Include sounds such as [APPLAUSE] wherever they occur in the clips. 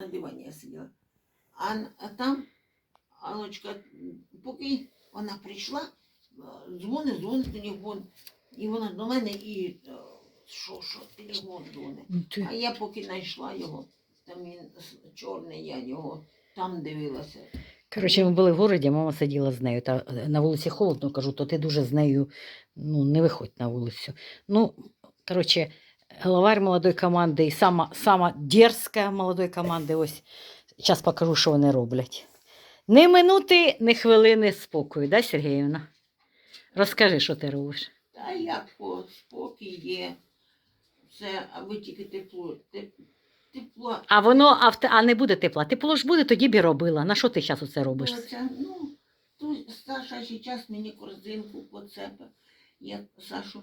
на дивані я сиділа. А, а там Алочка, поки вона прийшла, дзвонить, дзвонить телефон. І вона до мене і е, що, що, телефон дзвонить. Ну, А я поки знайшла його, там він чорний, я його там дивилася. Коротше, ми були в городі, мама сиділа з нею. Та е, на вулиці холодно, кажу, то ти дуже з нею ну, не виходь на вулицю. Ну, коротше, главарь молодої команди і сама, сама дерзка молодої команди. Ось зараз покажу, що вони роблять. Ні минути, ні хвилини спокою, да, Сергіївна? Розкажи, що ти робиш. Та як по спокій є. Все, аби тільки тепло. Тепло. А воно, а, а не буде тепла. Тепло ж буде, тоді б і робила. На що ти зараз оце робиш? Оце, ну, то Саша час мені корзинку поцепив. Я Сашу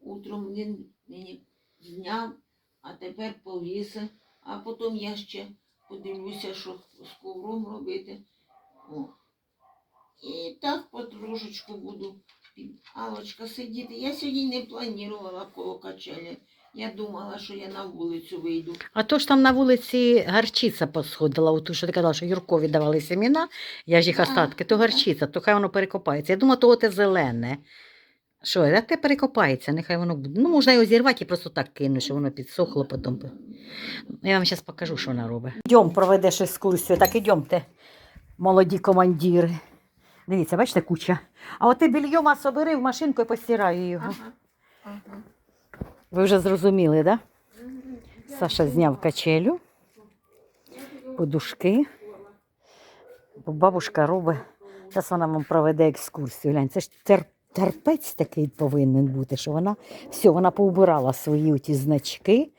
утром він мені зняв, а тепер повісив. А потім я ще подивлюся, що з ковром робити. О. І так потрошечку буду під Алочка сидіти. Я сьогодні не планувала коло качелі. Я думала, що я на вулицю вийду. А то ж там на вулиці гарчиця посходила, оту, що ти казала, що Юркові давали семіна, я ж їх А, остатки, то гарчиця, то хай воно перекопається. Я думала, то те зелене. Що, як те перекопається, нехай воно буде. Ну, можна його зірвати і просто так кинути, щоб воно підсохло потім. Я вам зараз покажу, що вона робить. Йдем, проведеш екскурсію, так ідемте, молоді командири. Дивіться, бачите, куча. А от ти більйома собери в машинку і постираю його. Ага. Ага. Ви вже зрозуміли, так? Да? Саша зняв качелю, подушки. Бабушка робить. Зараз вона вам проведе екскурсію. Глянь, це ж тер, терпець такий повинен бути, що вона все, вона поубирала свої ті значки.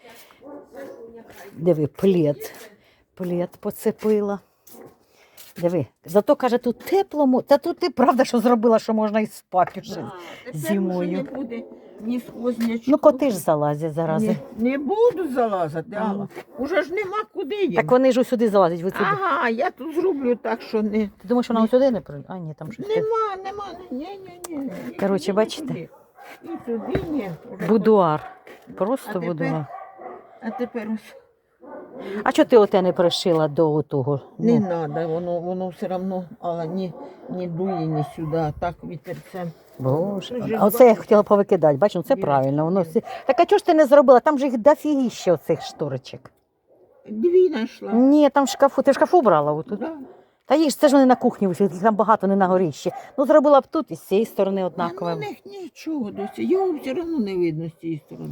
Диви, плід, плід поцепила. Диви. Зато каже, тут теплому. Та тут ти правда, що зробила, що можна і спати вже. Да, тепер зимою. уже не буде ні. Ну, коти ж залазять зараз. Не, не буду залазити, Алла. Уже ж нема куди їм. Так вони ж сюди залазять. Ви. Ага, я тут зроблю так, що не. Ти думаєш, вона сюди не прийде? А, ні, там щось. Нема, нема, ні, ні, ні. Коротше, бачите? І туди, ні. Будуар. А Просто тепер- будуар. А тепер ось А чого ти оте не пришила до того? не Ну, треба, воно, воно все одно, але ні, ні дує, ні сюди, а так вітерцем. Боже. А оце я хотіла повикидати. Бачиш, ну це правильно. Воно всі... Так а чого ж ти не зробила? Там же їх дофігіще оцих шторочок. Дві знайшла. Ні, там в шкафу. Ти в шкафу брала отут? Да. Та їх це ж вони на кухні висять, їх там багато не на горіщі. Ну зробила б тут і з цієї сторони ну, однаково. у них нічого досі, його все одно не видно з цієї сторони.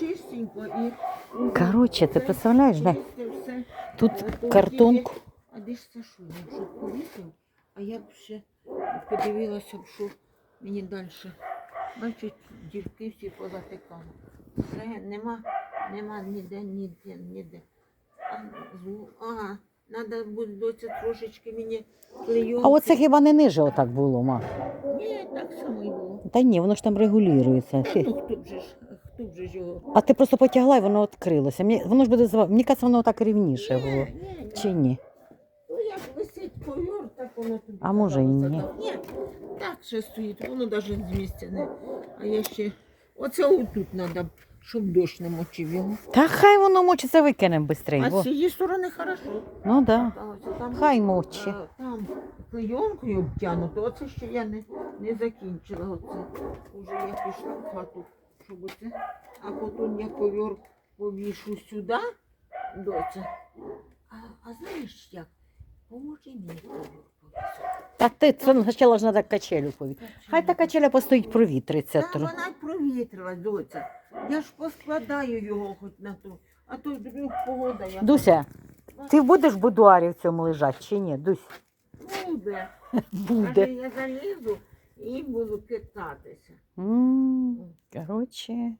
Чистенько і... коротше, ти представляєш, да? Все. тут Е, картонку. А де ж Сашу? Якщо повісив, а я б ще подивилася, б, що мені далі. Бачить, дірки всі позатикали. Все, нема, нема ніде, ніде, ніде. А, зву- ага, треба буде трошечки мені клейонки. А оце хіба не ниже отак було, ма? Ні, так само й було. Та ні, воно ж там регулюється. Та, ну хто б же ж, хто б же ж його... А ти просто потягла і воно відкрилося. Мені, воно ж буде зва- Мені кажеться, воно так рівніше Ні, було. ні, ні. Чи ні? Ну, як висить ковер, так воно тобі. А може і ні. Ні, так ще стоїть, воно навіть з місця не. А я ще. Оце отут треба, щоб дощ не мочив його. Та хай воно мочиться викинемо А з цієї сторони хорошо. Ну да. Оце там, Хай мочі. а, там клейонкою обтянуто, оце ще я не, не закінчила. Оце. Уже я пішла в хату, щоб оце. А потім я ковер повішу сюди, доця. А, а знаєш як? Поможи мені повісити. Та ти це спочатку ж треба качелю повітря. Хай та качеля постоїть провітриться. Та вона й провітрила, доця. Я ж поскладаю його хоч на ту. А то вдруг погода я. Дуся, ти будеш в будуарі в цьому лежати чи ні? Дусь, Буде. [LAUGHS] буде. Каже, я залізу і буду китатися. М, Коротше,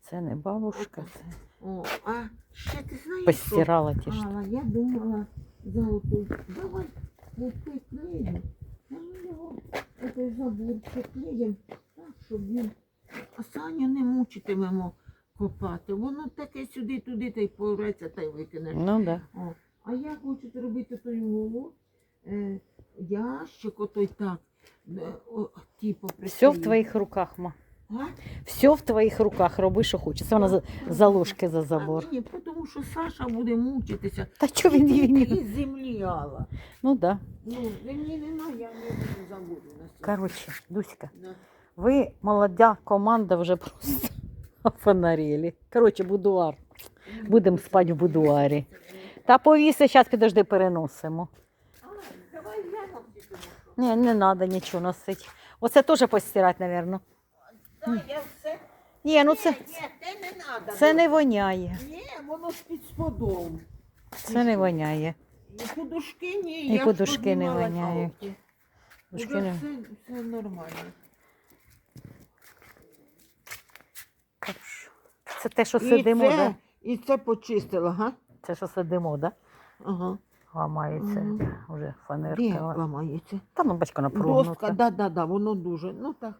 це не бабушка, це О, а ще ти знаєш, що? постирала ті ж. Я думала за оту. Давай купи клею. А ми його отой заборчик клеїм так, щоб він. А Саню не мучитимемо копати. Воно таке сюди-туди та й пореться, та й викинеш. Ну да. О, а я хочу зробити той голову. Е, ящик отой так. Е, о, Все в твоїх руках, ма. Все в твоїх руках, роби, що хочеш. Це вона за, за ложки за забор. А ні, тому що Саша буде мучитися. Та що він її? Землі, Алла. Ну да. Ну, мені не на, я не забуду. Коротше, Дуська, Да. ви молода команда вже просто [LAUGHS] офонарели. Коротше, будуар. Будемо спати в будуарі. Та повіси, зараз підожди, переносимо. А, давай я. Ні, не треба нічого носити. Оце теж постирати, мабуть. Я все. Ні, ну це, Ні, те не треба. це не воняє. Ні, воно ж під сподом. Це не воняє. І подушки ні, І я ж подушки не поднімала воняють. палки. Душки Уже не- все, все нормально. Це те, що І сидимо, це, да? і це почистила, га? Це що сидимо, да? Ага. Ламається Мгм. вже Де фанерка. ламається? Та ну Доска, напругнута. да, да, да, воно дуже. Ну так.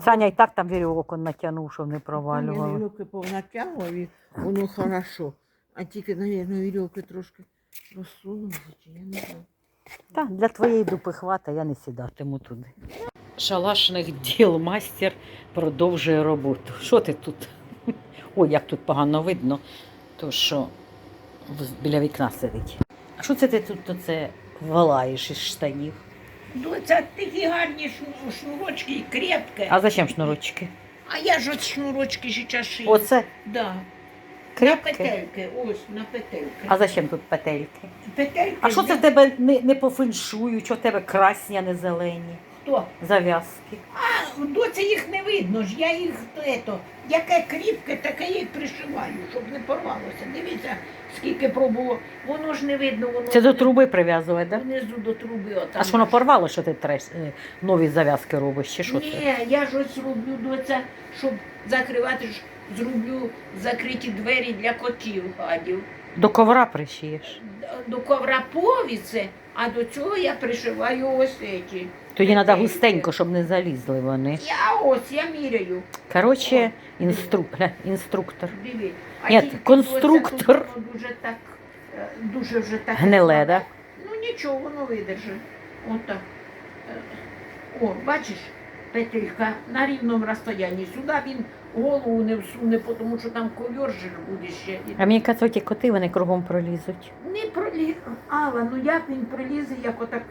Саня і так там вірьовок он натягнув, щоб не Я провалювало. вірьовки повнатягував і воно хорошо. А тільки, мабуть, вірьовки трошки розсунулися, чи я не знаю. Та, для твоєї дупи хвата я не сідатиму туди. Шалашних діл майстер продовжує роботу. Що ти тут? [LAUGHS] Ой, як тут погано видно, то що в- біля вікна сидить. А що це ти тут оце валаєш із штанів? Доця такі гарні шну- шнурочки і крепке. А зачем шнурочки? А я ж от шнурочки ще шию. Оце Да. На крепке? петельки, ось на петельки. А зачем тут петельки? Петельки. А що це в тебе не, не по феншую? Що в тебе красні, а не зелені? Хто? Зав'язки. А, доця їх не видно ж, я їх ето, яке кріпке, таке я й пришиваю, щоб не порвалося. Дивіться, скільки пробуло. Воно ж не видно, воно Це до труби прив'язувати, так? Внизу до труби. Отам. А ж воно порвало, що ти треш, е, нові зав'язки робиш, чи що це? Ні, я ж ось роблю доця, щоб закривати ж, зроблю закриті двері для котів гадів. До ковра пришиєш. до ковра повіце, а до цього я пришиваю ось ці. Тоді треба густенько, щоб не залізли вони. Я ось, я міряю. Коротше, інстру... гля, [LAUGHS] інструктор. Диви. Ні, тільки конструктор. ось це тут воно дуже так, е, дуже вже так. Гниле, да? Ну нічого, воно видержить. Отак. Е, О, бачиш, петелька на рівному розстоянні. Сюди він голову не всуне, тому що там ковер же буде ще. А мені кажуть, ті коти вони кругом пролізуть. Не проліз. Алла, ну як він пролізе, як отак,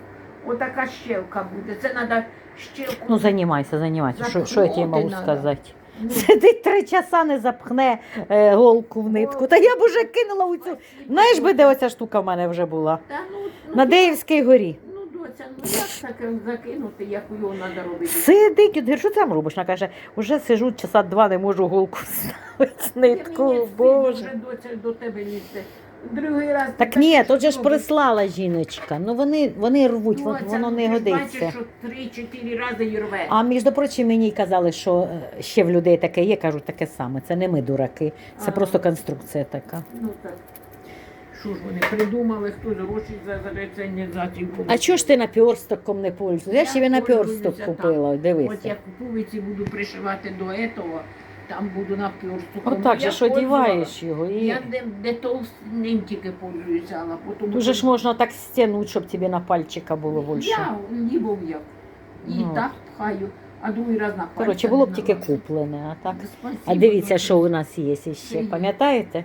отака щелка буде. Це треба щелку. Ну, займайся, займайся. Що, що я тобі можу надо. сказати? Ну, Сидить три часа, не запхне е, голку в нитку. Та я б уже кинула у цю. Знаєш би, де оця штука в мене вже була? Та, ну, ну, На Деївській горі. Ну, доця, ну як таке закинути, як його треба робити? Сидить, я що там робиш? Вона каже, вже сижу часа два, не можу голку [LAUGHS] вставити Ти мені нитку. Боже. вже, доця, до тебе лізти. Другий раз. Так ні, тут же ж робиш. прислала жіночка. Ну вони, вони рвуть, вон- Доця, воно ну, не ти ж годиться. Бачиш, що три-чотири рази рве. А між прочим, мені казали, що е, ще в людей таке є, кажуть таке саме. Це не ми дураки, це А. просто конструкція така. Ну так. Що ж вони придумали, хтось гроші за зареценізацію. А чого ж ти наперстоком не пользуєшся? Я Я ще наперсток купила, От дивися. я пуговиці буду пришивати до этого, там буду на пюрсту. Отак же ж одіваєш його і Я де, де толстим тільки пользуюся, а потім... дуже ж можна так стягнути, щоб тобі на пальчика було більше. Я лібом як. І Ну. так пхаю, а другий раз на Коротше, було б тільки куплене, а так. А дивіться, що у нас є ще, пам'ятаєте?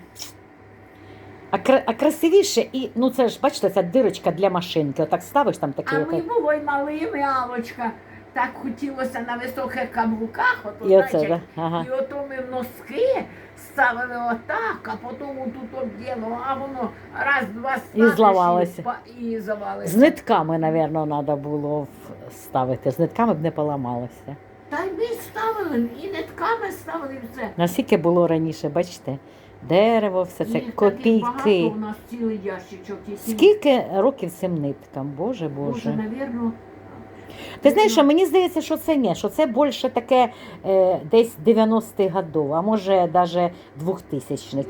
А, кра- а красивіше, і ну це ж бачите, ця дирочка для машинки. Отак ставиш там такий. А ми були малими, Алочка. Так хотілося на високих каблуках, ото, І оце, знаєш, да? Ага. І ото ми в носки ставили отак, а потім тут обділо, а воно раз, два ставиш. І, па- і завалиться. З нитками, напевно, треба було ставити. З нитками б не поламалося. Та й ми ставили, і нитками ставили все. Наскільки було раніше, бачите, дерево, все це Їх таких багато копійки. у нас цілий ящичок. які- Скільки років цим ниткам? Боже, Боже, Боже. навірно. Ти знаєш, що мені здається, що це ні, що це більше таке е, десь 90-х годів, а може навіть 2000-х.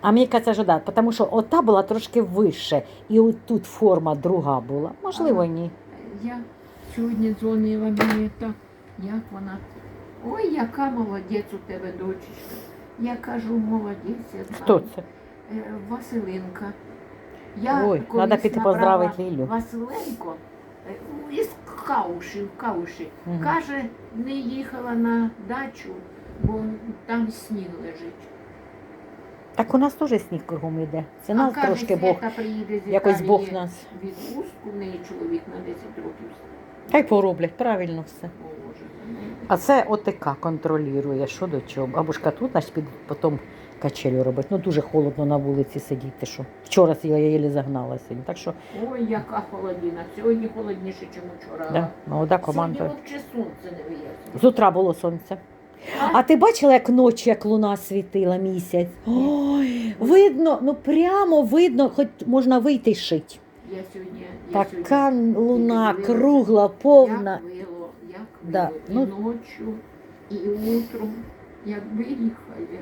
А мені кажеться, що да, тому що ота була трошки вище, і отут форма друга була. Можливо, ні. Я сьогодні дзвонила мені як вона. Ой, яка молодець у тебе дочечка. Я кажу, молодець. я знаю. Хто це? Е, Василинка. Я Ой, колись треба піти набрала поздравити Лілю. Василенко, е, із Кауші, Кауші. Мгм. Каже, не їхала на дачу, бо там сніг лежить. Так у нас теж сніг кругом йде. Це А нас каже, трошки Бог, Свята приїде з якось Італії Бог нас. відпустку, в неї чоловік на 10 років. Та й пороблять, правильно все. Нею. А це ОТК контролює, що до чого. Бабушка тут, значить, підуть потім качелю робить. Ну дуже холодно на вулиці сидіти. Що. Вчора я її загнала сьогодні. Так що Ой, яка холодина. Сьогодні холодніше, ніж вчора. да, молода команда. Сьогодні взагалі сонце не вияснило. З утра було сонце. А ти бачила, як ночі, як луна світила місяць? Ой, видно, ну прямо видно, хоч можна вийти й шить. Я сьогодні, я Така сьогодні луна кругла, повна. Як Да, вило. ну- І ночі, і утром, якби їхали.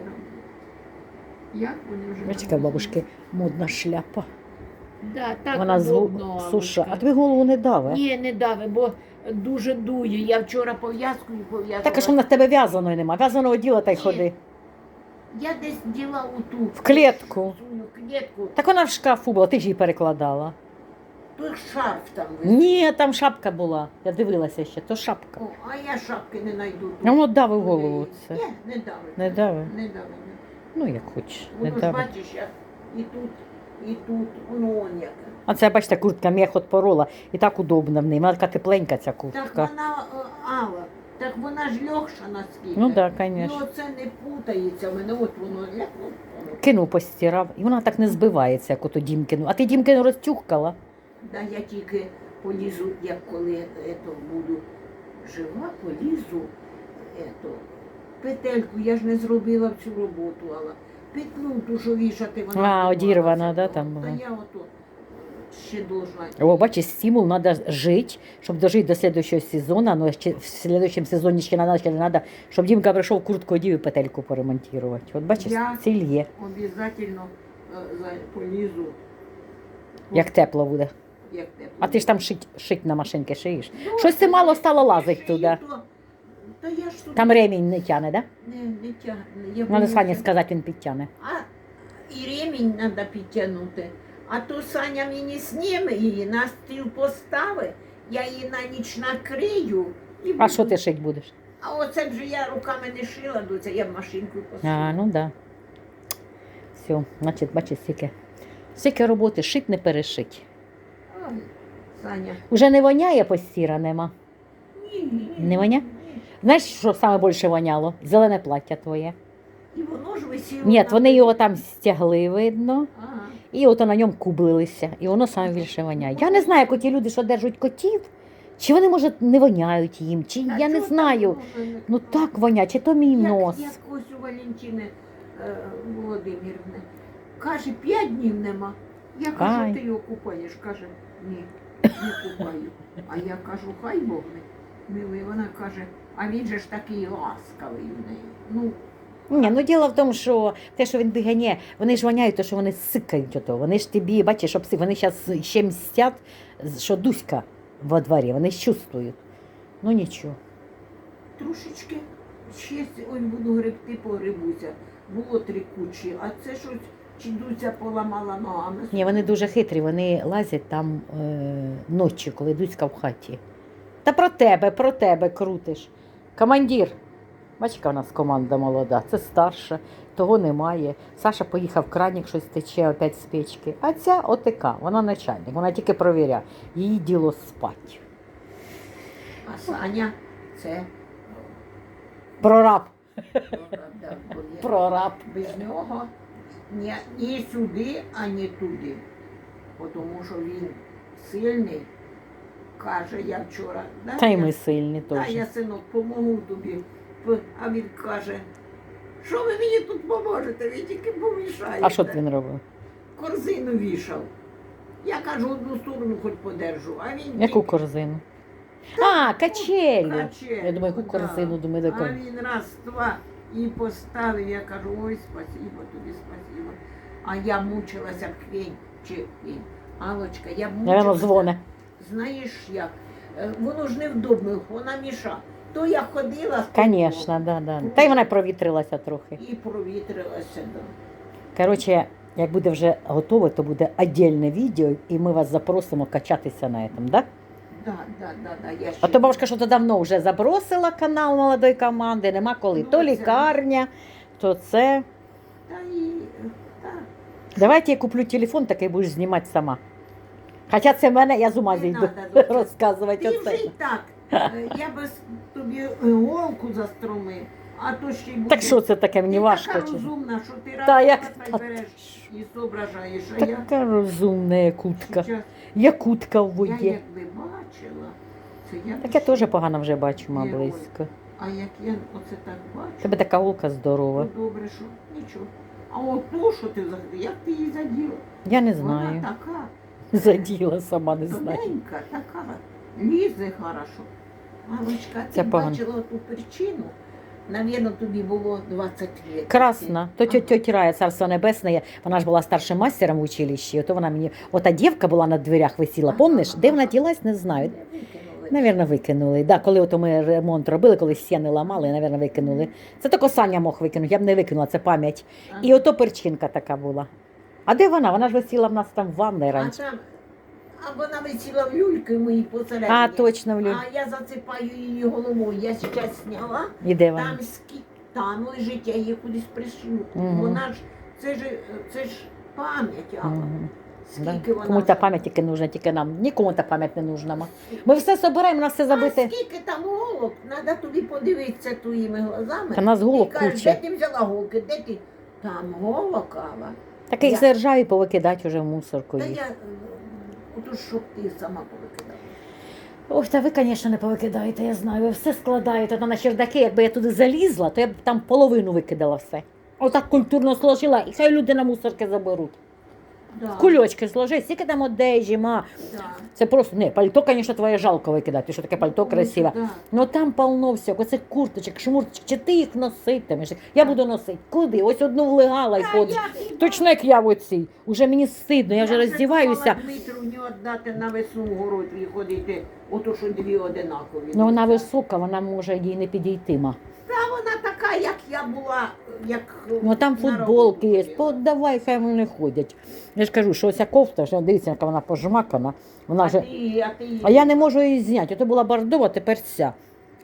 Як вони вже Бачите, бабушки модна шляпа. Да, так Вона з удобно, суша. А тобі голову не даве? Ні, не дави, бо дуже дує. Я вчора пов'язкою пов'язала. Так а що в нас тебе в'язаної нема? В'язаного діла та й Ні. ходи. Я десь діла у ту. В клітку. Свою клітку. Так вона в шкафу була, ти ж її перекладала. Той шарф там висить. Ні, там шапка була. Я дивилася ще, то шапка. О, а я шапки не знайду. А воно дави голову це. Ні, не дави. Не дави? Не дави. Ну як хочеш, не Воно ж дави. бачиш, як і тут, і тут, воно он яке. А це, бачите, куртка м'ях от порола. І так удобно в ній. Вона така тепленька ця Так куртка. вона, е, Алла, так вона ж легша наскільки. Ну так, Ну звісно. це не путається в мене, от воно ляпнуло. Кинув, постирав. І вона так не збивається, як ото Дімкину. А ти Дімкину розтюхкала. Да, я тільки полізу, як коли ето, буду жива, полізу ето, петельку, я ж не зробила цю роботу, але петлю ту, що вішати, вона. А, одірвана, да, там Та була? я ото ще должна. О, бачиш, стимул треба жити, щоб дожити до слідчого сезону. Ну, ще в слідчому сезоні ще треба, ще треба, щоб Дімка прийшов куртку одів і петельку поремонтувати. От бачиш, Я- ціль є, Обязательно е, полізу. як тепло буде. Як тепло. А ти ж там шить, шить на машинки шиєш. Ну, Щось ти мало стало лазить туди. то- Та я ж тут Там ремінь не тяне, да? не, не тягне. Я Надо Сані сказати, він підтягне. А і ремінь треба підтягнути. А то Саня мені зніме її, на стіл поставить, я її на ніч накрию. І А буду- що ти шить будеш? А оце б же я руками не шила, доця, я машинкою посила. А, ну да. Все, значить, бачиш, стільки. Стільки роботи, шить не перешить. Саня. Уже не воняє постіранема. Ні, ні, ні, Не воня? Знаєш, що саме більше воняло? Зелене плаття твоє. І воно ж висіло. Ні, вони його там стягли, видно, Ага. і ото на ньому кублилися, і воно саме більше воняє. Я не знаю, як оті люди, що держать котів, чи вони, може, не воняють їм, чи А я не знаю. Ну так вонять, чи то мій як, нос. Як ось у Валентини е, Володимирівни. Каже, п'ять днів нема. Я кажу, ти його купаєш. Каже, ні, не купаю. А я кажу, хай Бог не милий. Вона каже, а він же ж такий ласкавий в неї. Ну, Ні, ну діло в тому, що те, що він бігає, вони ж воняють, то що вони сикають ото. Вони ж тобі, бачиш, обси- вони зараз ще мстять, що Дуська во дворі, вони ж чувствують. Ну нічого. трошечки ще ось буду гребти, погребуся. Було три кучі, а це щось чи Дуся поламала ногами. Ні, вони дуже хитрі, вони лазять там е, ночі, коли Дуська в хаті. Та про тебе, про тебе крутиш. Командир. Бачиш, яка у нас команда молода, це старша, того немає. Саша поїхав кранік, щось тече опять з печки. А ця ОТК, вона начальник, вона тільки провіряє. Її діло спать. А Саня це Прораб. да, Прораб. без нього ні, ні сюди, ані туди. Бо Тому що він сильний, каже, я вчора. «Дай Та й ми сильні теж. я синок помогу тобі. А він каже, що ви мені тут поможете, ви тільки помішаєте. А що він робив? Корзину вішав. Я кажу, одну сторону хоч подержу, а він Яку тільки корзину? А, качелю. качелю, Я думаю, яку да. корзину, думаю, А він раз, два і поставив, я кажу, ой, спасибо тобі, спасибо. А я мучилася б хвень чи. Алочка, я мучилася. Знаєш як? Е, Воно ж невдобно, вона міша. То я ходила Звісно, да, да. Та й вона провітрилася трохи. і провітрилася. Да. Коротше, як буде вже готове, то буде віддільне відео, і ми вас запросимо качатися на цьому, да? Да, да, да, да, я А то бабушка що то давно вже забросила канал молодої команди, нема коли. Ну, То це- лікарня, то це. Та і, так. Давайте я куплю телефон, такий будеш знімати сама. Хоча це мене, я з ума Не зійду надо, [LAUGHS] розказувати Ти вже оце. й так. [LAUGHS] Е, Я би с- тобі е, голку застромив, а то ще й буде. Так що це таке, мені Ти важко. така чи? розумна, що ти Та раз як та береш ти і зображаєш, а я Така розумна якутка. зараз, Якутка в я воді. якби це я Так я теж погано вже бачу, ма Герой. близько. А як я оце так бачу, Тебе така голка здорова. то добре, що нічого. А от ту, що ти взагалі, як ти її заділа? Я не знаю. Вона така, [LAUGHS] Заділа сама не знаю. тоненька, така, лізе хорошо. Галочка, Це погано. бачила ту причину? Навірно, тобі було 20 років. Красна. То Ага. тьотя Рая, царство небесне, вона ж була старшим мастером в училищі. Ото вона мені, ота дівка була на дверях висіла, помниш? Де вона ділась, не знаю. Навірно, викинули. Да, коли ото ми ремонт робили, коли стіни ламали, навірно, викинули. Це тільки Саня мог викинути, я б не викинула, це пам'ять. І ото перчинка така була. А де вона? Вона ж висіла в нас там в ванні А раніше. там, а вона висіла в люльки моїй посередині. А, точно, в люль. А я засипаю її головою. Я зараз зняла, І де вона? там скі... там лежить, я її кудись присуну. Мгм. Вона ж, це ж, це ж пам'ять, Алла. Мгм. Да. Скільки вона... Кому та пам'ять тільки нужна, тільки нам. Нікому та пам'ять не нужна. Ми все збираємо, нас все А скільки там голок? Треба тобі подивитися твоїми глазами. Та нас голок Ти кажеш, куча. де ти взяла голки? Де ти? Там голок, Алла. Так їх Я- все ржаві повикидати вже в мусорку. Та їх. я, е, отож, щоб ти сама повикидала. Ой, та ви, звісно, не повикидаєте, я знаю. Ви все складаєте Та на чердаки. Якби я туди залізла, то я б там половину викидала все. Отак культурно сложила, і хай люди на мусорки заберуть. Да, Кульочки сложи, скільки там одежі, ма. да. Це просто не пальто, звісно, твоє жалко викидати, що таке пальто красиве. Да. Ну там полно всього, оце курточок, шмурточок, чи ти їх носитимеш? Я буду носити. Куди? Ось одну влигала і ходиш. Точно як я в оцій. Уже мені стидно, я вже роздіваюся. Дмитру не віддати на весну город і ходити, ото що дві одинакові. Ну вона висока, вона може їй не підійти. Ма. Та вона така, як я була, як Ну там футболки є. роботі. Подавай, хай вони ходять. Я ж кажу, що оця кофта, що дивіться, яка вона пожмакана. Вона А вже... ти, а ти... А я не можу її зняти. Ото була бордова, тепер ця.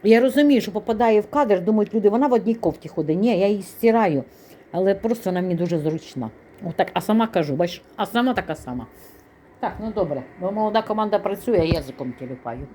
Я розумію, що попадає в кадр, думають люди, вона в одній кофті ходить. Ні, я її стираю. Але просто вона мені дуже зручна. Отак, а сама кажу, бачиш, а сама така сама. Так, ну добре, бо молода команда працює, я язиком тіліпаю.